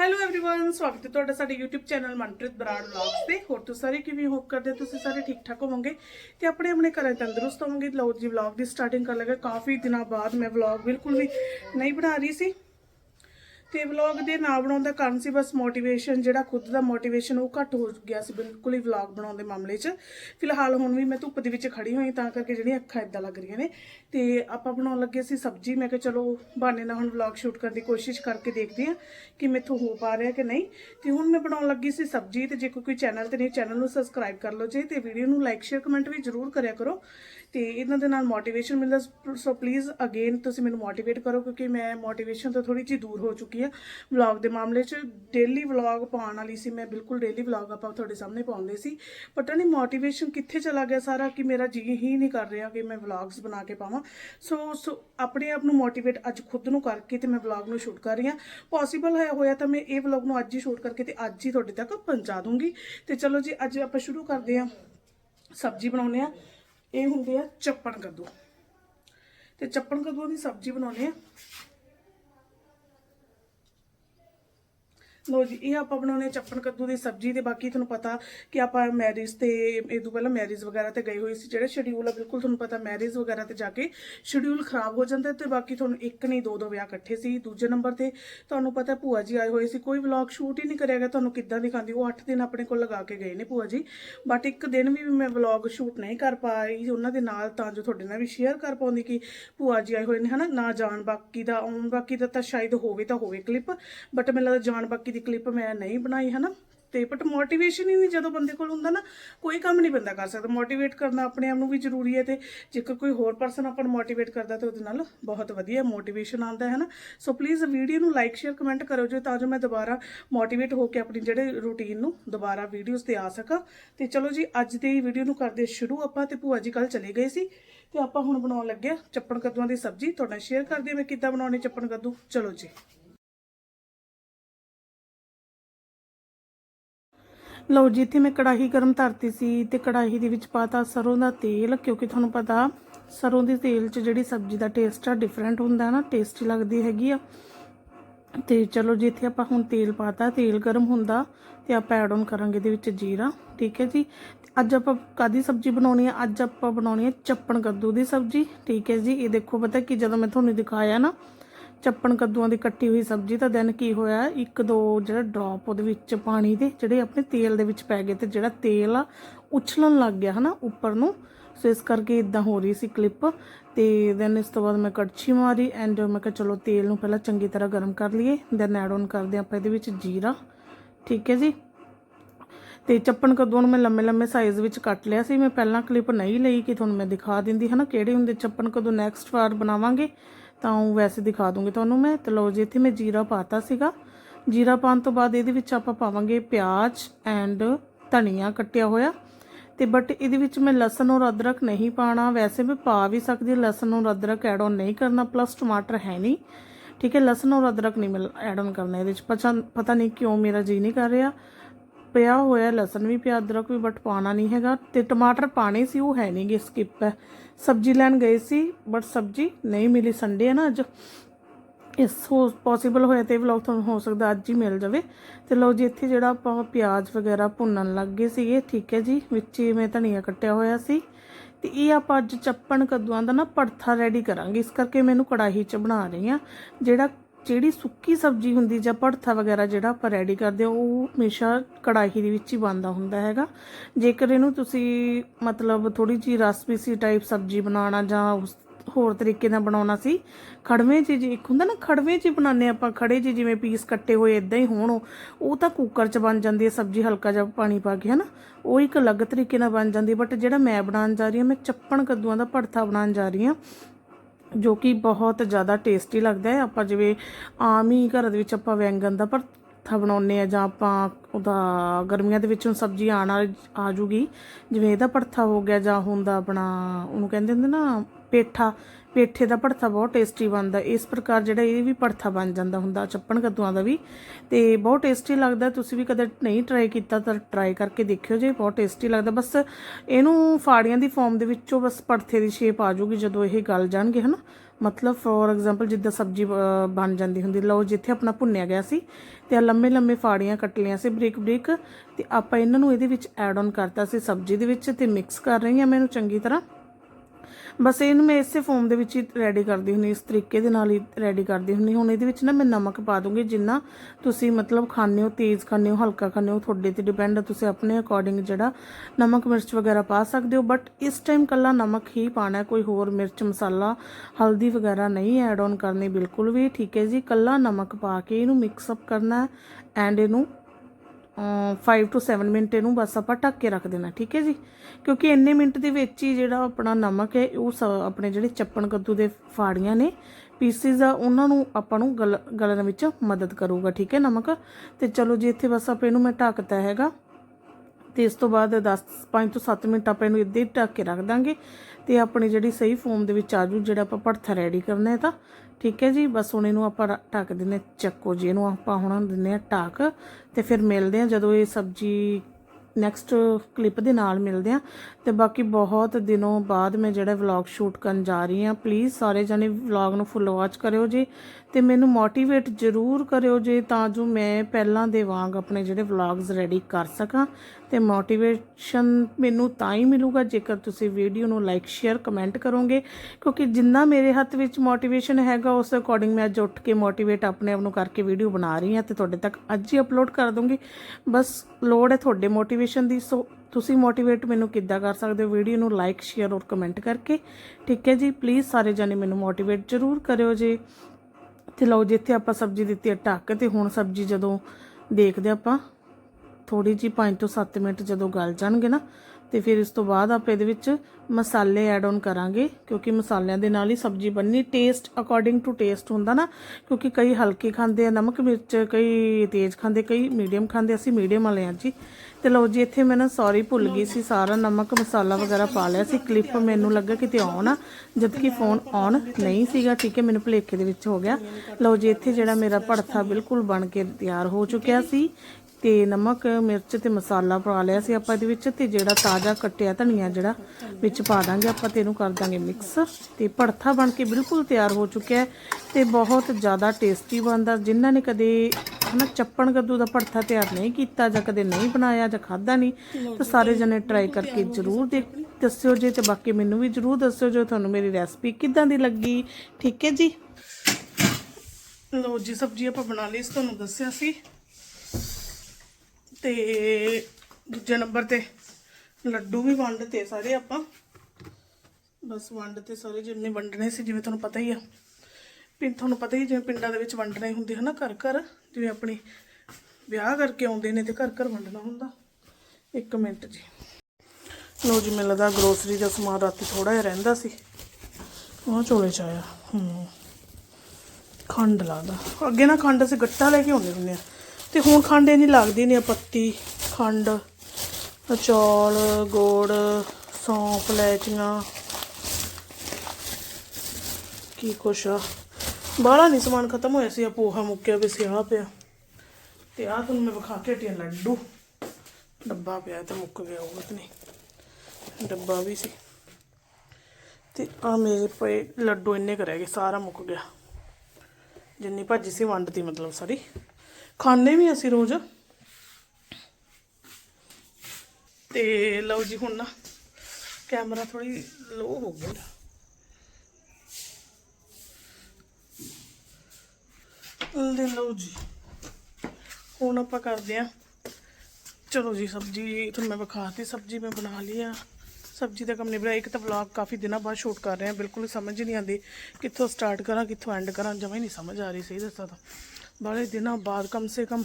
Hello everyone ਸਵਾਗਤ ਹੈ ਤੁਹਾਡਾ ਸਾਡੇ YouTube channel Manpreet Brar vlogs ਤੇ ਹੋਰ ਤੁਸੀਂ ਸਾਰੇ ਕਿਵੇਂ ਹੋਪ ਕਰਦੇ ਹੋ ਤੁਸੀਂ ਸਾਰੇ ਠੀਕ ਠਾਕ ਹੋਵੋਗੇ ਤੇ ਆਪਣੇ ਆਪਣੇ ਘਰਾਂ 'ਚ ਤੰਦਰੁਸਤ ਹੋਵੋਗੇ ਲਓ ਜੀ ਵਲੌਗ ਦੀ ਸਟਾਰਟਿੰਗ ਕਰ ਲਗਾ ਕਾਫੀ ਦਿਨਾਂ ਬਾਅਦ ਮੈਂ ਵਲੌਗ ਬਿਲਕੁਲ ਵੀ ਨਹੀਂ ਬਣਾ ਰਹੀ ਸੀ ਤੇ ਵਲੌਗ ਦੇ ਨਾ ਬਣਾਉਣ ਦਾ ਕਾਰਨ ਸੀ, ਬਸ ਮੋਟੀਵੇਸ਼ਨ ਜਿਹੜਾ ਖੁਦ ਦਾ ਮੋਟੀਵੇਸ਼ਨ ਉਹ ਘੱਟ ਹੋ ਗਿਆ ਸੀ, ਬਿਲਕੁਲ ਹੀ ਵਲੌਗ ਬਣਾਉਣ ਦੇ ਮਾਮਲੇ 'ਚ। ਫਿਲਹਾਲ ਹੁਣ ਵੀ ਮੈਂ ਧੁੱਪ ਦੇ ਵਿੱਚ ਖੜੀ ਹੋਈ ਤਾਂ ਕਰਕੇ ਜਿਹੜੀਆਂ ਅੱਖਾਂ ਇਦਾਂ ਲੱਗ ਰਹੀਆਂ ਨੇ। ਤੇ ਆਪਾਂ ਬਣਾਉਣ ਲੱਗੇ ਸੀ ਸਬਜ਼ੀ, ਮੈਂ ਕਿਹਾ ਚਲੋ ਬਹਾਨੇ ਨਾਲ ਹੁਣ ਵਲੌਗ ਸ਼ੂਟ ਕਰਨ ਦੀ ਕੋਸ਼ਿਸ਼ ਕਰਕੇ ਦੇਖਦੇ ਹਾਂ ਕਿ ਮੈਥੋਂ ਹੋ ਪਾ ਰਿਹਾ ਕਿ ਨਹੀਂ। ਤੇ ਹੁਣ ਮੈਂ ਬਣਾਉਣ ਲੱਗੀ ਸੀ ਸਬਜ਼ੀ, ਤੇ ਜੇ ਕੋਈ ਕੋਈ ਚੈਨਲ ਤੇ ਨਹੀਂ ਚੈਨਲ ਨੂੰ ਸਬਸਕ੍ਰਾਈਬ ਕਰ ਲਓ ਜੇ, ਤੇ ਵੀਡੀਓ ਨੂੰ ਲਾਈਕ ਸ਼ੇਅਰ ਕਮੈਂਟ ਵੀ ਜ਼ਰੂਰ ਕਰਿਆ ਕਰੋ। ਤੇ ਇਹਨਾਂ ਦੇ ਨਾਲ ਮੋਟੀਵੇਸ਼ਨ ਮਿਲਦਾ, ਸੋ ਪਲੀਜ਼ ਅਗੇਨ ਤੁਸੀਂ ਮੈਨੂੰ ਮੋਟੀਵੇਟ ਕਰੋ, ਕਿਉਂਕਿ ਮੈਂ ਮੋਟੀਵੇਸ਼ਨ ਤੋਂ ਥੋੜੀ ਜਿਹੀ ਦੂਰ ਹੋ ਚੁੱਕੀ ਆ ਵਲੌਗ ਦੇ ਮਾਮਲੇ 'ਚ। ਡੇਲੀ ਵਲੌਗ ਪਾਉਣ ਵਾਲੀ ਸੀ ਮੈਂ, ਬਿਲਕੁਲ ਡੇਲੀ ਵਲੌਗ ਆਪਾਂ ਤੁਹਾਡੇ ਸਾਹਮਣੇ ਪਾਉਂਦੇ ਸੀ। ਪਤਾ ਨਹੀਂ ਮੋਟੀਵੇਸ਼ਨ ਕਿੱਥੇ ਚਲਾ ਗਿਆ ਸਾਰਾ, ਕਿ ਮੇਰਾ ਜੀ ਹੀ ਨਹੀਂ ਕਰ ਰਿਹਾ ਕਿ ਮੈਂ ਵਲੌਗਸ ਬਣਾ ਕੇ ਪਾਵਾਂ। ਸੋ ਸੋ ਆਪਣੇ ਆਪ ਨੂੰ ਮੋਟੀਵੇਟ ਅੱਜ ਖੁਦ ਨੂੰ ਕਰਕੇ ਤੇ ਮੈਂ ਵਲੌਗ ਨੂੰ ਸ਼ੂਟ ਕਰ ਰਹੀ ਹਾਂ। ਪੋਸੀਬਲ ਹੈ ਹੋਇਆ ਤਾਂ ਮੈਂ ਇਹ ਵਲੌਗ ਨੂੰ ਅੱਜ ਹੀ ਸ਼ੂਟ ਕਰਕੇ ਤੇ ਅੱਜ ਹੀ ਤੁਹਾਡੇ ਤੱਕ ਪਹੁੰਚਾ ਦੂੰਗੀ। ਤੇ ਚਲੋ ਜੀ, ਅੱਜ ਆਪਾਂ ਸ਼ੁਰੂ ਕਰਦੇ ਹਾਂ। ਸਬਜ਼ੀ ਬਣਾਉਂਦੇ ਆ ਇਹ ਹੁੰਦੇ ਆ ਚੱਪਣ ਕੱਦੂ। ਤੇ ਚੱਪਣ ਕੱਦੂ ਦੀ ਸਬਜ਼ੀ ਬਣਾਉਂਦੇ ਆ। ਲੋ ਜੀ, ਇਹ ਆਪਾਂ ਬਣਾਉਣੇ ਆ ਚੱਪਣ ਕੱਦੂ ਦੀ ਸਬਜ਼ੀ ਤੇ ਬਾਕੀ ਤੁਹਾਨੂੰ ਪਤਾ ਕਿ ਆਪਾਂ ਮੈਰਿਜ ਤੇ, ਇਹ ਤੋਂ ਪਹਿਲਾਂ ਮੈਰਿਜ ਵਗੈਰਾ ਤੇ ਗਏ ਹੋਏ ਸੀ, ਜਿਹੜੇ ਸ਼ਡਿਊਲ ਆ ਬਿਲਕੁਲ ਤੁਹਾਨੂੰ ਪਤਾ ਮੈਰਿਜ ਵਗੈਰਾ ਤੇ ਜਾ ਕੇ ਸ਼ਡਿਊਲ ਖਰਾਬ ਹੋ ਜਾਂਦਾ ਤੇ ਬਾਕੀ ਤੁਹਾਨੂੰ ਇੱਕ ਨਹੀਂ, ਦੋ ਦੋ ਵਿਆਹ ਇਕੱਠੇ ਸੀ ਦੂਜੇ ਨੰਬਰ ਤੇ। ਤੁਹਾਨੂੰ ਪਤਾ ਭੂਆ ਜੀ ਆਏ ਹੋਏ ਸੀ, ਕੋਈ ਵਲੌਗ ਸ਼ੂਟ ਹੀ ਨਹੀਂ ਕਰਿਆ ਗਿਆ ਤੁਹਾਨੂੰ ਕਿੱਦਾਂ ਦਿਖਾਉਂਦੀ, ਉਹ 8 ਦਿਨ ਆਪਣੇ ਕੋਲ ਲਗਾ ਕੇ ਗਏ ਨੇ ਭੂਆ ਜੀ। ਬਟ ਇੱਕ ਦਿਨ ਵੀ ਮੈਂ ਵਲੌਗ ਸ਼ੂਟ ਨਹੀਂ ਕਰ ਪਾਈ, ਉਹਨਾਂ ਦੇ ਨਾਲ ਤਾਂ ਜੋ ਤੁਹਾਡੇ ਨਾਲ ਵੀ ਸ਼ੇਅਰ ਕਰ ਪਾਉਂਦੀ ਕਿ ਭੂਆ ਜੀ ਆਏ ਹੋਏ ਨੇ, ਹਨਾ, ਨਾ ਜਾਣ ਬਾਕੀ ਦਾ, ਆਉਣ ਬਾਕੀ ਦਾ ਤਾਂ ਸ਼ਾਇਦ ਹੋਵੇ ਤਾਂ ਹੋਵੇ ਕਲਿੱਪ ਬਟ ਮੈਨੂੰ ਲੱਗਦਾ ਜਾਣ ਬਾਕੀ ਦੀ ਕਲਿੱਪ ਮੈਂ ਨਹੀਂ ਬਣਾਈ, ਹਨਾ? ਤੇ ਬਟ ਮੋਟੀਵੇਸ਼ਨ ਹੀ ਨਹੀਂ ਜਦੋਂ ਬੰਦੇ ਕੋਲ ਹੁੰਦਾ ਨਾ, ਕੋਈ ਕੰਮ ਨਹੀਂ ਬੰਦਾ ਕਰ ਸਕਦਾ। ਮੋਟੀਵੇਟ ਕਰਨਾ ਆਪਣੇ ਆਪ ਨੂੰ ਵੀ ਜ਼ਰੂਰੀ ਹੈ ਤੇ ਜੇਕਰ ਕੋਈ ਹੋਰ ਪਰਸਨ ਆਪਾਂ ਨੂੰ ਮੋਟੀਵੇਟ ਕਰਦਾ ਤੇ ਉਹਦੇ ਨਾਲ ਬਹੁਤ ਵਧੀਆ ਮੋਟੀਵੇਸ਼ਨ ਆਉਂਦਾ ਹੈ ਨਾ ਸੋ ਪਲੀਜ਼ ਵੀਡੀਓ ਨੂੰ ਲਾਈਕ ਸ਼ੇਅਰ ਕਮੈਂਟ ਕਰੋ ਜੋ ਤਾਂ ਜੋ ਮੈਂ ਦੁਬਾਰਾ ਮੋਟੀਵੇਟ ਹੋ ਕੇ ਆਪਣੀ ਜਿਹੜੇ ਰੂਟੀਨ ਨੂੰ ਦੁਬਾਰਾ ਵੀਡੀਓਜ਼ ਤੇ ਆ ਸਕਾਂ। ਤੇ ਚਲੋ ਜੀ, ਅੱਜ ਦੀ ਵੀਡੀਓ ਨੂੰ ਕਰਦੇ ਸ਼ੁਰੂ ਆਪਾਂ ਤੇ ਭੂਆ ਜੀ ਕੱਲ ਚਲੇ ਗਏ ਸੀ ਤੇ ਆਪਾਂ ਹੁਣ ਬਣਾਉਣ ਲੱਗਿਆ ਚੱਪਣ ਕੱਦੂਆਂ ਦੀ ਸਬਜ਼ੀ। ਤੁਹਾਡੇ ਨਾਲ ਸ਼ੇਅਰ ਕਰਦੇ ਹਾਂ ਮੈਂ ਕਿੱਦਾਂ ਬਣਾਉਣੀ ਚੱਪਣ ਕੱਦੂ। ਚਲੋ ਜੀ। ਲਓ ਜੀ, ਇੱਥੇ ਮੈਂ ਕੜਾਹੀ ਗਰਮ ਧਰਤੀ ਸੀ ਤੇ ਕੜਾਹੀ ਦੇ ਵਿੱਚ ਪਾਤਾ ਸਰੋਂ ਦਾ ਤੇਲ, ਕਿਉਂਕਿ ਤੁਹਾਨੂੰ ਪਤਾ ਸਰੋਂ ਦੇ ਤੇਲ 'ਚ ਜਿਹੜੀ ਸਬਜ਼ੀ ਦਾ ਟੇਸਟ ਆ ਡਿਫਰੈਂਟ ਹੁੰਦਾ ਨਾ ਟੇਸਟੀ ਲੱਗਦੀ ਹੈਗੀ ਆ। ਤੇ ਚਲੋ ਜੀ, ਇੱਥੇ ਆਪਾਂ ਹੁਣ ਤੇਲ ਪਾਤਾ, ਤੇਲ ਗਰਮ ਹੁੰਦਾ ਤੇ ਆਪਾਂ ਐਡ ਆਨ ਕਰਾਂਗੇ ਇਹਦੇ ਵਿੱਚ ਜੀਰਾ, ਠੀਕ ਹੈ ਜੀ। ਤੇ ਅੱਜ ਆਪਾਂ ਕਾਦੀ ਸਬਜ਼ੀ ਬਣਾਉਣੀ ਆ? ਅੱਜ ਆਪਾਂ ਬਣਾਉਣੀ ਆ ਚੱਪਣ ਕੱਦੂ ਦੀ ਸਬਜ਼ੀ, ਠੀਕ ਹੈ ਜੀ। ਇਹ ਦੇਖੋ ਪਤਾ ਕਿ ਜਦੋਂ ਮੈਂ ਤੁਹਾਨੂੰ ਦਿਖਾਇਆ ਨਾ ਚੱਪਣ ਕੱਦੂਆਂ ਦੀ ਕੱਟੀ ਹੋਈ ਸਬਜ਼ੀ ਤਾਂ ਦੈਨ ਕੀ ਹੋਇਆ? ਇੱਕ, ਦੋ ਜਿਹੜਾ ਡ੍ਰੌਪ ਉਹਦੇ ਵਿੱਚ ਪਾਣੀ ਦੇ, ਜਿਹੜੇ ਆਪਣੇ ਤੇਲ ਦੇ ਵਿੱਚ ਪੈ ਗਏ ਤੇ ਜਿਹੜਾ ਤੇਲ ਆ, ਉਛਲਣ ਲੱਗ ਗਿਆ ਹਨਾ ਉੱਪਰ ਨੂੰ। ਸੋ ਇਸ ਕਰਕੇ ਇਦਾਂ ਹੋ ਰਹੀ ਸੀ ਕਲਿੱਪ ਤੇ ਦੈਨ ਇਸ ਤੋਂ ਬਾਅਦ ਮੈਂ ਕੜਛੀ ਮਾਰੀ ਐਂਡ ਮੈਂ ਕਿਹਾ ਚਲੋ ਤੇਲ ਨੂੰ ਪਹਿਲਾਂ ਚੰਗੀ ਤਰ੍ਹਾਂ ਗਰਮ ਕਰ ਲਈਏ ਦੈਨ ਐਡ ਔਨ ਕਰਦੇ ਆਪਾਂ ਇਹਦੇ ਵਿੱਚ ਜੀਰਾ। ਠੀਕ ਹੈ ਜੀ? ਤੇ ਚੱਪਣ ਕੱਦੂਆਂ ਨੂੰ ਮੈਂ ਲੰਮੇ ਲੰਮੇ ਸਾਈਜ਼ ਵਿੱਚ ਕੱਟ ਲਿਆ ਸੀ। ਮੈਂ ਪਹਿਲਾਂ ਕਲਿੱਪ ਨਹੀਂ ਲਈ ਕਿ ਤੁਹਾਨੂੰ ਮੈਂ ਦਿਖਾ ਦਿੰਦੀ, ਹਨਾ ਕਿਹੜੇ ਹੁੰਦੇ ਚੱਪਣ ਕੱਦੂ ਨੈਕਸਟ ਵਾਰ ਬਣਾਵਾਂਗੇ। ਤਾਂ ਉਹ ਵੈਸੇ ਦਿਖਾ ਦੂੰਗੀ ਤੁਹਾਨੂੰ ਮੈਂ। ਤੇ ਲਓ ਜੀ, ਇੱਥੇ ਮੈਂ ਜੀਰਾ ਪਾਤਾ ਸੀਗਾ। ਜੀਰਾ ਪਾਉਣ ਤੋਂ ਬਾਅਦ ਇਹਦੇ ਵਿੱਚ ਆਪਾਂ ਪਾਵਾਂਗੇ ਪਿਆਜ਼ ਐਂਡ ਧਨੀਆ ਕੱਟਿਆ ਹੋਇਆ। ਤੇ ਬਟ ਇਹਦੇ ਵਿੱਚ ਮੈਂ ਲਸਣ ਔਰ ਅਦਰਕ ਨਹੀਂ ਪਾਣਾ ਵੈਸੇ ਮੈਂ ਪਾ ਵੀ ਸਕਦੀ ਲਸਣ ਔਰ ਅਦਰਕ ਐਡ ਆਨ ਨਹੀਂ ਕਰਨਾ ਪਲੱਸ ਟਮਾਟਰ ਹੈ ਨਹੀਂ। ਠੀਕ ਹੈ, ਲਸਣ ਔਰ ਅਦਰਕ ਨਹੀਂ ਮੈਂ ਐਡ ਆਨ ਕਰਨਾ ਇਹਦੇ ਵਿੱਚ। ਪਤਾ ਪਤਾ ਨਹੀਂ ਕਿਉਂ ਮੇਰਾ ਜੀ ਨਹੀਂ ਕਰ ਰਿਹਾ। ਪਿਆ ਹੋਇਆ, ਲਸਣ ਵੀ ਪਿਆ, ਅਦਰਕ ਵੀ ਬਟ ਪਾਣਾ ਨਹੀਂ ਹੈਗਾ। ਤੇ ਟਮਾਟਰ ਪਾਣੇ ਸੀ, ਉਹ ਹੈ ਨਹੀਂਗੇ ਸਕਿਪ ਹੈ। ਸਬਜ਼ੀ ਲੈਣ ਗਏ ਸੀ ਬਟ ਸਬਜ਼ੀ ਨਹੀਂ ਮਿਲੀ ਸੰਡੇ ਹੈ ਨਾ ਅੱਜ। ਇਸ ਹੋ ਪੋਸੀਬਲ ਹੋਇਆ ਤੇ ਵਲੌਗ ਤੁਹਾਨੂੰ ਹੋ ਸਕਦਾ ਅੱਜ ਹੀ ਮਿਲ ਜਾਵੇ। ਤੇ ਲਓ ਜੀ, ਇੱਥੇ ਜਿਹੜਾ ਆਪਾਂ ਪਿਆਜ਼ ਵਗੈਰਾ ਭੁੰਨਣ ਲੱਗ ਗਏ ਸੀਗੇ, ਠੀਕ ਹੈ ਜੀ, ਵਿੱਚ ਹੀ ਮੈਂ ਧਨੀਆ ਕੱਟਿਆ ਹੋਇਆ ਸੀ। ਤੇ ਇਹ ਆਪਾਂ ਅੱਜ ਚੱਪਣ ਕੱਦੂਆਂ ਦਾ ਨਾ ਪੜਥਾ ਰੈਡੀ ਕਰਾਂਗੇ, ਇਸ ਕਰਕੇ ਮੈਨੂੰ ਕੜਾਹੀ 'ਚ ਬਣਾ ਰਹੀ ਆ ਜਿਹੜਾ ਜਿਹੜੀ ਸੁੱਕੀ ਸਬਜ਼ੀ ਹੁੰਦੀ ਜਾਂ ਭੜਥਾ ਵਗੈਰਾ ਜਿਹੜਾ ਆਪਾਂ ਰੈਡੀ ਕਰਦੇ ਹਾਂ, ਉਹ ਹਮੇਸ਼ਾ ਕੜਾਹੀ ਦੇ ਵਿੱਚ ਹੀ ਬਣਦਾ ਹੁੰਦਾ ਹੈਗਾ। ਜੇਕਰ ਇਹਨੂੰ ਤੁਸੀਂ ਮਤਲਬ ਥੋੜੀ ਜਿਹੀ ਰਸਪੀਸੀ ਟਾਈਪ ਸਬਜ਼ੀ ਬਣਾਉਣਾ ਜਾਂ ਉਸ ਹੋਰ ਤਰੀਕੇ ਨਾਲ ਬਣਾਉਣਾ ਸੀ, ਖੜਵੇਂ 'ਚ ਜੀ ਇੱਕ ਹੁੰਦਾ ਨਾ ਖੜਵੇਂ 'ਚ ਬਣਾਉਂਦੇ ਆਪਾਂ, ਖੜੇ 'ਚ ਜਿਵੇਂ ਪੀਸ ਕੱਟੇ ਹੋਏ ਇਦਾਂ ਹੀ ਹੋਣ, ਉਹ- ਉਹ ਤਾਂ ਕੁੱਕਰ 'ਚ ਬਣ ਜਾਂਦੀ ਹੈ ਸਬਜ਼ੀ ਹਲਕਾ ਜਿਹਾ ਪਾਣੀ ਪਾ ਕੇ, ਹਨਾ? ਉਹ ਇੱਕ ਅਲੱਗ ਤਰੀਕੇ ਨਾਲ ਬਣ ਜਾਂਦੀ ਬਟ ਜਿਹੜਾ ਮੈਂ ਬਣਾਉਣ ਜਾ ਰਹੀ ਹਾਂ, ਮੈਂ ਚੱਪਣ ਕੱਦੂਆਂ ਦਾ ਭੜਥਾ ਬਣਾਉਣ ਜਾ ਰਹੀ ਹਾਂ ਜੋ ਕਿ ਬਹੁਤ ਜ਼ਿਆਦਾ ਟੇਸਟੀ ਲੱਗਦਾ ਹੈ। ਆਪਾਂ ਜਿਵੇਂ ਆਮ ਹੀ ਘਰ ਦੇ ਵਿੱਚ ਆਪਾਂ ਵੈਂਗਨ ਦਾ ਭਰਥਾ ਬਣਾਉਂਦੇ ਆ ਜਾਂ ਆਪਾਂ ਉਹਦਾ ਗਰਮੀਆਂ ਦੇ ਵਿੱਚੋਂ ਸਬਜ਼ੀ ਆਣ ਆ ਜੂਗੀ। ਜਿਵੇਂ ਇਹਦਾ ਭਰਥਾ ਹੋ ਗਿਆ ਜਾਂ ਹੁੰਦਾ ਆਪਣਾ ਉਹਨੂੰ ਕਹਿੰਦੇ ਹੁੰਦੇ ਨਾ, ਪੇਠਾ। ਪੇਠੇ ਦਾ ਭੜਥਾ ਬਹੁਤ ਟੇਸਟੀ ਬਣਦਾ ਇਸ ਪ੍ਰਕਾਰ ਜਿਹੜਾ ਇਹ ਵੀ ਭੜਥਾ ਬਣ ਜਾਂਦਾ ਹੁੰਦਾ ਚੱਪਣ ਕੱਦੂਆਂ ਦਾ ਵੀ। ਤੇ ਬਹੁਤ ਟੇਸਟੀ ਲੱਗਦਾ ਤੁਸੀਂ ਵੀ ਕਦੇ ਨਹੀਂ ਟਰਾਈ ਕੀਤਾ ਤਾਂ ਟਰਾਈ ਕਰਕੇ ਦੇਖਿਓ ਜੇ, ਬਹੁਤ ਟੇਸਟੀ ਲੱਗਦਾ। ਬਸ ਇਹਨੂੰ ਫਾੜੀਆਂ ਦੀ ਫਾਰਮ ਦੇ ਵਿੱਚੋਂ ਬਸ ਭੜਥੇ ਦੀ ਸ਼ੇਪ ਆ ਜਾਊਗੀ ਜਦੋਂ ਇਹ ਗਲ ਜਾਣਗੇ, ਹਨਾ? ਮਤਲਬ ਫੋਰ ਐਗਜ਼ਾਮਪਲ ਜਿੱਦਾਂ ਸਬਜ਼ੀ ਬਣ ਜਾਂਦੀ ਹੁੰਦੀ। ਲਓ ਜਿੱਥੇ ਆਪਣਾ ਭੁੰਨਿਆ ਗਿਆ ਸੀ ਤੇ ਆਹ ਲੰਮੇ ਲੰਮੇ ਫਾੜੀਆਂ ਕੱਟ ਲਈਆਂ ਸੀ ਬਰੀਕ ਬਰੀਕ ਤੇ ਆਪਾਂ ਇਹਨਾਂ ਨੂੰ ਇਹਦੇ ਵਿੱਚ ਐਡ ਆਨ ਕਰਤਾ ਸੀ ਸਬਜ਼ੀ ਦੇ ਵਿੱਚ ਤੇ ਮਿਕਸ ਕਰ ਰਹੀ ਹਾਂ ਮੈਨੂੰ ਚੰਗੀ ਤਰ੍ਹਾਂ। ਬਸ ਇਹਨੂੰ ਮੈਂ ਇਸੇ ਫੋਮ ਦੇ ਵਿੱਚ ਹੀ ਰੈਡੀ ਕਰਦੀ ਹੁੰਦੀ ਇਸ ਤਰੀਕੇ ਦੇ ਨਾਲ ਹੀ ਰੈਡੀ ਕਰਦੀ ਹੁੰਦੀ ਹੁਣ ਇਹਦੇ ਵਿੱਚ ਨਾ ਮੈਂ ਨਮਕ ਪਾ ਦੂੰਗੀ, ਜਿੰਨਾ ਤੁਸੀਂ ਮਤਲਬ ਖਾਣੇ ਹੋ, ਤੇਜ਼ ਖਾਣੇ ਹੋ, ਹਲਕਾ ਖਾਣੇ ਹੋ ਤੁਹਾਡੇ ਤੇ ਡਿਪੈਂਡ ਹੈ ਤੁਸੀਂ ਆਪਣੇ ਅਕੋਰਡਿੰਗ ਜਿਹੜਾ ਨਮਕ ਮਿਰਚ ਵਗੈਰਾ ਪਾ ਸਕਦੇ ਹੋ ਬਟ ਇਸ ਟਾਈਮ ਕੱਲਾ ਨਮਕ ਹੀ ਪਾਣਾ ਕੋਈ ਹੋਰ ਮਿਰਚ, ਮਸਾਲਾ, ਹਲਦੀ ਵਗੈਰਾ ਨਹੀਂ ਐਡ ਆਨ ਕਰਨੀ, ਬਿਲਕੁਲ ਵੀ। ਠੀਕ ਹੈ ਜੀ, ਕੱਲਾ ਨਮਕ ਪਾ ਕੇ ਇਹਨੂੰ ਮਿਕਸ ਅਪ ਕਰਨਾ ਐਂਡ ਇਹਨੂੰ 5 ਤੋਂ 7 ਮਿੰਟ ਇਹਨੂੰ ਬਸ ਆਪਾਂ ਢੱਕ ਕੇ ਰੱਖ ਦੇਣਾ, ਠੀਕ ਹੈ ਜੀ? ਕਿਉਂਕਿ ਇੰਨੇ ਮਿੰਟ ਦੇ ਵਿੱਚ ਹੀ ਜਿਹੜਾ ਆਪਣਾ ਨਮਕ ਹੈ, ਉਹ ਸ- ਆਪਣੇ ਜਿਹੜੇ ਚੱਪਣ ਕੱਦੂ ਦੇ ਫਾੜੀਆਂ ਨੇ ਪੀਸਿਸ ਆ, ਉਹਨਾਂ ਨੂੰ ਆਪਾਂ ਨੂੰ ਗਲ, ਗਲਣ ਵਿੱਚ ਮਦਦ ਕਰੂਗਾ, ਠੀਕ ਹੈ ਨਮਕ? ਤੇ ਚਲੋ ਜੀ, ਇੱਥੇ ਬਸ ਆਪਾਂ ਇਹਨੂੰ ਮੈਂ ਢੱਕਤਾ ਹੈਗਾ। ਤੇ ਇਸ ਤੋਂ ਬਾਅਦ 10 5 ਤੋਂ 7 ਮਿੰਟ ਆਪਾਂ ਇਹਨੂੰ ਇੱਦਾਂ ਹੀ ਢੱਕ ਕੇ ਰੱਖ ਦਾਂਗੇ। ਤੇ ਆਪਣੀ ਜਿਹੜੀ ਸਹੀ ਫੋਮ ਦੇ ਵਿੱਚ ਆਜੂ, ਜਿਹੜਾ ਆਪਾਂ ਭੜਥਾ ਰੈਡੀ ਕਰਨਾ ਹੈ ਤਾਂ ਠੀਕ ਹੈ ਜੀ, ਬਸ ਹੁਣ ਇਹਨੂੰ ਆਪਾਂ ਰ- ਢੱਕ ਦਿੰਨੇ ਚੱਕੋ ਜੀ, ਇਹਨੂੰ ਆਪਾਂ ਹੁਣ ਦਿੰਨੇ ਆ ਢੱਕ ਤੇ ਫਿਰ ਮਿਲਦੇ ਆ ਜਦੋਂ ਇਹ ਸਬਜ਼ੀ ਨੈਕਸਟ ਕਲਿੱਪ ਦੇ ਨਾਲ ਮਿਲਦੇ ਆ ਤੇ ਬਾਕੀ ਬਹੁਤ ਦਿਨੋਂ ਬਾਅਦ ਮੈਂ ਜਿਹੜਾ ਵਲੌਗ ਸ਼ੂਟ ਕਰਨ ਜਾ ਰਹੀ ਆ ਪਲੀਜ਼ ਸਾਰੇ ਜਣੇ ਵਲੌਗ ਨੂੰ ਫੁੱਲ ਵਾਚ ਕਰਿਓ ਜੀ ਤੇ ਮੈਨੂੰ ਮੋਟੀਵੇਟ ਜ਼ਰੂਰ ਕਰਿਓ ਜੀ ਤਾਂ ਜੋ ਮੈਂ ਪਹਿਲਾਂ ਦੇ ਵਾਂਗ ਆਪਣੇ ਜਿਹੜੇ ਵਲੌਗਸ ਰੈਡੀ ਕਰ ਸਕਾਂ ਤੇ ਮੋਟੀਵੇਸ਼ਨ ਮੈਨੂੰ ਤਾਂ ਹੀ ਮਿਲੂਗਾ ਜੇਕਰ ਤੁਸੀਂ ਵੀਡੀਓ ਨੂੰ ਲਾਈਕ ਸ਼ੇਅਰ ਕਮੈਂਟ ਕਰੋਗੇ। ਕਿਉਂਕਿ ਜਿੰਨਾ ਮੇਰੇ ਹੱਥ ਵਿੱਚ ਮੋਟੀਵੇਸ਼ਨ ਹੈਗਾ, ਉਸ ਅਕੋਰਡਿੰਗ ਮੈਂ ਅੱਜ ਉੱਠ ਕੇ ਮੋਟੀਵੇਟ ਆਪਣੇ ਆਪ ਨੂੰ ਕਰਕੇ ਵੀਡੀਓ ਬਣਾ ਰਹੀ ਹਾਂ ਤੇ ਤੁਹਾਡੇ ਤੱਕ ਅੱਜ ਹੀ ਅਪਲੋਡ ਕਰ ਦੂੰਗੀ ਬਸ ਲੋੜ ਹੈ ਤੁਹਾਡੇ ਮੋਟੀਵੇਸ਼ਨ ਦੀ। ਸੋ ਤੁਸੀਂ ਮੋਟੀਵੇਟ ਮੈਨੂੰ ਕਿੱਦਾਂ ਕਰ ਸਕਦੇ ਹੋ? ਵੀਡੀਓ ਨੂੰ ਲਾਈਕ ਸ਼ੇਅਰ ਔਰ ਕਮੈਂਟ ਕਰਕੇ। ਠੀਕ ਹੈ ਜੀ? ਪਲੀਜ਼ ਸਾਰੇ ਜਣੇ ਮੈਨੂੰ ਮੋਟੀਵੇਟ ਜ਼ਰੂਰ ਕਰਿਓ ਜੀ। ਤੇ ਲਓ, ਜਿੱਥੇ ਆਪਾਂ ਸਬਜ਼ੀ ਦਿੱਤੀ ਹੈ, ਢੱਕ ਤੇ ਹੁਣ ਸਬਜ਼ੀ ਜਦੋਂ ਦੇਖਦੇ ਆਪਾਂ। ਥੋੜੀ ਜੀ 5 ਤੋਂ 7 ਮਿੰਟ ਜਦੋਂ ਗਲ ਜਾਣਗੇ ਨਾ, ਤੇ ਫਿਰ ਇਸ ਤੋਂ ਬਾਅਦ ਆਪਾਂ ਇਹਦੇ ਵਿੱਚ ਮਸਾਲੇ ਐਡ ਆਨ ਕਰਾਂਗੇ, ਕਿਉਂਕਿ ਮਸਾਲਿਆਂ ਦੇ ਨਾਲ ਹੀ ਸਬਜ਼ੀ ਬਣਨੀ ਟੇਸਟ ਅਕੋਰਡਿੰਗ ਟੂ ਟੇਸਟ ਹੁੰਦਾ ਨਾ, ਕਿਉਂਕਿ ਕਈ ਹਲਕੇ ਖਾਂਦੇ ਆ ਨਮਕ ਮਿਰਚ, ਕਈ ਤੇਜ਼ ਖਾਂਦੇ, ਕਈ ਮੀਡੀਅਮ ਖਾਂਦੇ, ਅਸੀਂ ਮੀਡੀਅਮ ਵਾਲੇ ਆ ਜੀ। ਤੇ ਲਓ ਜੀ, ਇੱਥੇ ਮੈਂ ਨਾ ਸੌਰੀ ਭੁੱਲ ਗਈ ਸੀ, ਸਾਰਾ ਨਮਕ ਮਸਾਲਾ ਵਗੈਰਾ ਪਾ ਲਿਆ ਸੀ ਕਲਿੱਪ ਮੈਨੂੰ ਲੱਗਾ ਕਿਤੇ ਆਨ ਆ ਜਦ ਕਿ ਫੋਨ ਆਨ ਨਹੀਂ ਸੀਗਾ, ਠੀਕ ਹੈ, ਮੈਨੂੰ ਭੁਲੇਖੇ ਦੇ ਵਿੱਚ ਹੋ ਗਿਆ। ਲਓ ਜੀ, ਇੱਥੇ ਜਿਹੜਾ ਮੇਰਾ ਭੜਥਾ ਬਿਲਕੁਲ ਬਣ ਕੇ ਤਿਆਰ ਹੋ ਚੁੱਕਿਆ ਸੀ। ਤੇ ਨਮਕ, ਮਿਰਚ ਤੇ ਮਸਾਲਾ ਪਾ ਲਿਆ ਸੀ ਆਪਾਂ ਇਹਦੇ ਵਿੱਚ ਤੇ ਜਿਹੜਾ ਤਾਜ਼ਾ ਕੱਟਿਆ ਧਨੀਆ ਜਿਹੜਾ ਵਿੱਚ ਪਾ ਦਾਂਗੇ, ਆਪਾਂ ਤੇ ਇਹਨੂੰ ਕਰ ਦਾਂਗੇ ਮਿਕਸ ਤੇ ਭੜਥਾ ਬਣ ਕੇ ਬਿਲਕੁਲ ਤਿਆਰ ਹੋ ਚੁੱਕਿਆ ਹੈ ਤੇ ਬਹੁਤ ਜ਼ਿਆਦਾ ਟੇਸਟੀ ਬਣਦਾ। ਜਿਨ੍ਹਾਂ ਨੇ ਕਦੇ ਹਨਾ ਚੱਪਣ ਕੱਦੂ ਦਾ ਭੜਥਾ ਤਿਆਰ ਨਹੀਂ ਕੀਤਾ ਜਾਂ ਕਦੇ ਨਹੀਂ ਬਣਾਇਆ ਜਾਂ ਖਾਦਾ ਨਹੀਂ, ਤਾਂ ਸਾਰੇ ਜਣੇ ਟਰਾਈ ਕਰਕੇ ਜ਼ਰੂਰ ਦੇਖ ਦੱਸਿਓ ਜੇ ਤੇ ਬਾਕੀ ਮੈਨੂੰ ਵੀ ਜ਼ਰੂਰ ਦੱਸਿਓ ਜੋ ਤੁਹਾਨੂੰ ਮੇਰੀ ਰੈਸਪੀ ਕਿੱਦਾਂ ਦੀ ਲੱਗੀ। ਠੀਕ ਹੈ ਜੀ? ਲੋ ਜੀ, ਸਬਜ਼ੀ ਆਪਾਂ ਬਣਾ ਲਈ ਤੁਹਾਨੂੰ ਦੱਸਿਆ ਸੀ। ਤੇ ਦੂਜੇ ਨੰਬਰ ਤੇ ਲੱਡੂ ਵੀ ਵੰਡ ਤੇ ਸਾਰੇ ਆਪਾਂ। ਬਸ ਵੰਡ ਤੇ ਸਾਰੇ ਜਿੰਨੇ ਵੰਡਣੇ ਸੀ, ਜਿਵੇਂ ਤੁਹਾਨੂੰ ਪਤਾ ਹੀ ਆ। ਪਿੰਡ ਤੁਹਾਨੂੰ ਪਤਾ ਹੀ ਜਿਵੇਂ ਪਿੰਡਾਂ ਦੇ ਵਿੱਚ ਵੰਡਣੇ ਹੁੰਦੇ ਹਨਾ, ਘਰ ਘਰ। ਜਿਵੇਂ ਆਪਣੀ ਵਿਆਹ ਕਰਕੇ ਆਉਂਦੇ ਨੇ ਤੇ ਘਰ ਘਰ ਵੰਡਣਾ ਹੁੰਦਾ। ਇੱਕ ਮਿੰਟ ਜੀ। ਲੋ ਜੀ, ਮੈਨੂੰ ਲੱਗਦਾ ਗਰੋਸਰੀ ਦਾ ਸਮਾਨ ਰਾਤੀ ਥੋੜਾ ਜਿਹਾ ਰਹਿੰਦਾ ਸੀ। ਉਹ ਚੋਲੇ ਚ ਆਇਆ। ਹੂੰ। ਖੰਡ ਲੱਗਦਾ। ਅੱਗੇ ਨਾ ਖੰਡ ਅਸੀਂ ਗੱਟਾ ਲੈ ਕੇ ਆਉਂਦੇ ਹੁੰਦੇ ਆ। ਤੇ ਹੁਣ ਖੰਡ ਇਹ ਨਹੀਂ ਲੱਗਦੀ ਨਹੀਂ ਪੱਤੀ, ਖੰਡ ਚੌਲ ਗੁੜ, ਸੌਂਫ ਲੈਚੀਆਂ ਕੀ ਕੁਛ ਆ? ਬਾਹਲਾ ਨਹੀਂ ਸਮਾਨ ਖਤਮ ਹੋਇਆ ਸੀ, ਆ ਪੋਹਾ ਮੁੱਕਿਆ ਵੀ ਸੀ ਆਹ ਪਿਆ। ਤੇ ਆਹ ਤੁਹਾਨੂੰ ਮੈਂ ਵਿਖਾ ਕੇ ਹਟਿਆ, ਲੱਡੂ। ਡੱਬਾ ਪਿਆ ਤੇ ਮੁੱਕ ਗਿਆ ਉਹ ਨਹੀਂ ਡੱਬਾ ਵੀ ਸੀ। ਤੇ ਆ ਮੇਰੇ ਪਏ ਲੱਡੂ ਇੰਨੇ ਕੁ ਰਹਿ ਗਏ, ਸਾਰਾ ਮੁੱਕ ਗਿਆ। ਜਿੰਨੀ ਭਾਜੀ ਸੀ, ਵੰਡਤੀ ਮਤਲਬ ਸਾਰੀ। ਖਾਣੇ ਵੀ ਅਸੀਂ ਰੋਜ਼। ਤੇ ਲਓ ਜੀ ਹੁਣ ਨਾ ਕੈਮਰਾ ਥੋੜੀ ਲੋ ਹੋ ਗਈ ਲੈ ਲਓ ਜੀ। ਹੁਣ ਆਪਾਂ ਕਰਦੇ ਆ ਚਲੋ ਜੀ, ਸਬਜੀ ਤੁਹਾਨੂੰ ਮੈਂ ਵਿਖਾਤੀ ਸਬਜੀ ਮੈਂ ਬਣਾ ਲਈ ਆ। ਸਬਜੀ ਦਾ ਕੰਮ ਨਹੀਂ ਨਿਬੜਿਆ। ਇੱਕ ਤਾਂ ਵਲੌਗ ਕਾਫੀ ਦਿਨਾਂ ਬਾਅਦ ਸ਼ੂਟ ਕਰ ਰਹੇ ਆ ਬਿਲਕੁਲ ਸਮਝ ਨਹੀਂ ਆਉਂਦੀ ਕਿੱਥੋਂ ਸਟਾਰਟ ਕਰਾਂ, ਕਿੱਥੋਂ ਐਂਡ ਕਰਾਂ। ਜਮਾਂ ਹੀ ਨਹੀਂ ਸਮਝ ਆ ਰਹੀ, ਸਹੀ ਦੱਸਾਂ ਤਾਂ। ਬਾਰੇ ਦਿਨਾਂ ਬਾਅਦ ਕਮ ਸੇ ਕਮ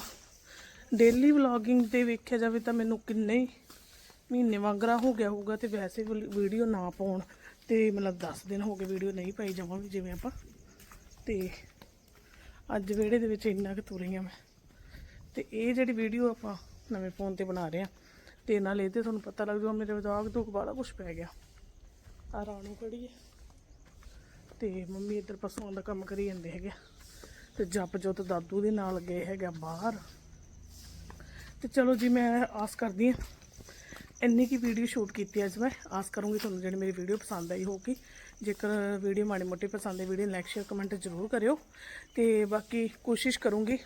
ਡੇਲੀ ਵਲੌਗਿੰਗ ਤੇ ਵੇਖਿਆ ਜਾਵੇ ਤਾਂ ਮੈਨੂੰ ਕਿੰਨੇ ਮਹੀਨੇ ਵਾਂਗਰਾ ਹੋ ਗਿਆ ਹੋਊਗਾ ਤੇ ਵੈਸੇ ਵੀਡੀਓ ਨਾ ਪਾਉਣ ਤੇ ਮਤਲਬ 10 ਦਿਨ ਹੋ ਗਏ ਵੀਡੀਓ ਨਹੀਂ ਪਾਈ ਜਾਵਾਂਗੀ ਜਿਵੇਂ ਆਪਾਂ। ਤੇ ਅੱਜ ਵਿਹੜੇ ਦੇ ਵਿੱਚ ਇੰਨਾ ਕੁ ਤੁਰੀ ਆ ਮੈਂ। ਤੇ ਇਹ ਜਿਹੜੀ ਵੀਡੀਓ ਆਪਾਂ ਨਵੇਂ ਫੋਨ ਤੇ ਬਣਾ ਰਹੇ ਆ, ਤੇ ਨਾਲ ਇਹ ਤੇ ਤੁਹਾਨੂੰ ਪਤਾ ਲੱਗ ਜਾਊਗਾ ਮੇਰੇ ਵਲੌਗ ਤੋਂ ਬੜਾ ਕੁਝ ਪੈ ਗਿਆ। ਆ ਰਾਣੂ ਖੜੀ ਹੈ। ਤੇ ਮੰਮੀ ਇੱਧਰ ਪਸ਼ੂਆਂ ਦਾ ਕੰਮ ਕਰੀ ਜਾਂਦੇ ਹੈਗੇ ਆ। ਤੇ ਜਪ ਜੋਤ ਦਾਦੂ ਦੇ ਨਾਲ ਗਏ ਹੈਗਾ ਬਾਹਰ। ਤੇ ਚਲੋ ਜੀ, ਮੈਂ ਆਸ ਕਰਦੀ ਹਾਂ, ਇੰਨੀ ਕੀ ਵੀਡੀਓ ਸ਼ੂਟ ਕੀਤੀ ਅੱਜ ਮੈਂ। ਆਸ ਕਰੂੰਗੀ ਤੁਹਾਨੂੰ ਜਿਹੜੀ ਮੇਰੀ ਵੀਡੀਓ ਪਸੰਦ ਆਈ ਹੋਊਗੀ। ਜੇਕਰ ਵੀਡੀਓ ਮਾੜੀ ਮੋਟੀ ਪਸੰਦ ਹੈ ਵੀਡੀਓ ਲਾਈਕ ਸ਼ੇਅਰ ਕਮੈਂਟ ਜ਼ਰੂਰ ਕਰਿਓ। ਤੇ ਬਾਕੀ ਕੋਸ਼ਿਸ਼ ਕਰੂੰਗੀ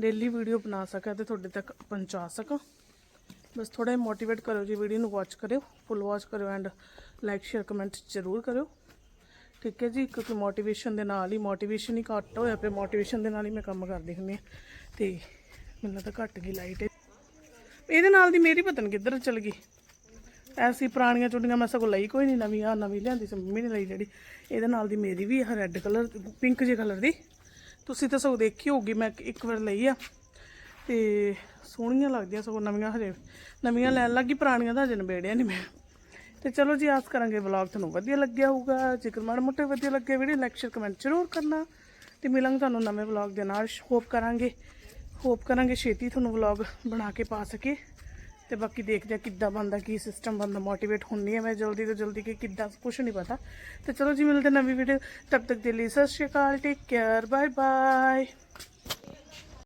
ਡੇਲੀ ਵੀਡੀਓ ਬਣਾ ਸਕਾਂ ਤੇ ਤੁਹਾਡੇ ਤੱਕ ਪਹੁੰਚਾ ਸਕਾਂ। ਬਸ ਥੋੜਾ ਮੋਟੀਵੇਟ ਕਰੋ ਜੀ ਵੀਡੀਓ ਨੂੰ ਵਾਚ ਕਰਿਓ ਫੁੱਲ ਵਾਚ ਕਰਿਓ ਐਂਡ ਲਾਈਕ ਸ਼ੇਅਰ ਕਮੈਂਟ ਜ਼ਰੂਰ ਕਰਿਓ। ਠੀਕ ਹੈ ਜੀ, ਕਿਉਂਕਿ ਮੋਟੀਵੇਸ਼ਨ ਦੇ ਨਾਲ ਹੀ ਮੋਟੀਵੇਸ਼ਨ ਹੀ ਘੱਟ ਹੋਇਆ ਪਿਆ। ਮੋਟੀਵੇਸ਼ਨ ਦੇ ਨਾਲ ਹੀ ਮੈਂ ਕੰਮ ਕਰਦੀ ਹੁੰਦੀ ਹਾਂ ਤੇ ਮੈਨੂੰ ਤਾਂ ਘੱਟ ਗਈ ਲਾਈਟ ਇਹਦੇ ਨਾਲ ਦੀ ਮੇਰੀ ਪਤਨ ਕਿੱਧਰ ਚਲ ਗਈ? ਐਸੀ ਪੁਰਾਣੀਆਂ ਚੁੰਨੀਆਂ ਮੈਂ ਸਗੋਂ ਲਈ ਕੋਈ ਨਹੀਂ ਨਵੀਂ ਆ ਨਵੀਂ ਲਿਆਂਦੀ ਸੀ, ਮੰਮੀ ਨੇ ਲਈ ਜਿਹੜੀ। ਇਹਦੇ ਨਾਲ ਦੀ ਮੇਰੀ ਵੀ ਆ ਰੈੱਡ ਕਲਰ ਪਿੰਕ ਜਿਹੇ ਕਲਰ ਦੀ। ਤੁਸੀਂ ਤਾਂ ਸਗੋਂ ਦੇਖੀ ਹੋਊਗੀ, ਮੈਂ ਇੱਕ ਵਾਰ ਲਈ ਆ। ਤੇ ਸੋਹਣੀਆਂ ਲੱਗਦੀਆਂ ਸਗੋਂ ਨਵੀਆਂ ਹਜੇ। ਨਵੀਆਂ ਲੈਣ ਲੱਗੀ ਪੁਰਾਣੀਆਂ ਤਾਂ ਹਜੇ ਨਿਬੇੜਿਆ ਨਹੀਂ ਮੈਂ। ਤੇ ਚਲੋ ਜੀ, ਆਸ ਕਰਾਂਗੇ ਵਲੌਗ ਤੁਹਾਨੂੰ ਵਧੀਆ ਲੱਗਿਆ ਹੋਊਗਾ। ਜੇਕਰ ਮਾੜਾ ਮੋਟਾ ਵਧੀਆ ਲੱਗੇ ਵੀਡੀਓ ਲੈਕਚਰ ਕਮੈਂਟ ਜ਼ਰੂਰ ਕਰਨਾ। ਤੇ ਮਿਲਾਂਗੇ ਤੁਹਾਨੂੰ ਨਵੇਂ ਵਲੌਗ ਦੇ ਨਾਲ। ਹੋਪ ਕਰਾਂਗੇ ਹੋਪ ਕਰਾਂਗੇ ਛੇਤੀ ਤੁਹਾਨੂੰ ਵਲੌਗ ਬਣਾ ਕੇ ਪਾ ਸਕੇ ਤੇ ਬਾਕੀ ਦੇਖਦੇ ਆ ਕਿੱਦਾਂ ਬਣਦਾ, ਕੀ ਸਿਸਟਮ ਬਣਦਾ ਮੋਟੀਵੇਟ ਹੁੰਦੀ ਹੈ ਮੈਂ ਜਲਦੀ ਤੋਂ ਜਲਦੀ ਕਿ ਕਿੱਦਾਂ ਕੁਝ ਨਹੀਂ ਪਤਾ। ਤੇ ਚਲੋ ਜੀ, ਮਿਲਦੇ ਨਵੀਂ ਵੀਡੀਓ ਤਬ ਤੱਕ ਦੇ ਲਈ ਸਤਿ ਸ਼੍ਰੀ ਅਕਾਲ ਟੇਕ ਕੇਅਰ ਬਾਏ ਬਾਏ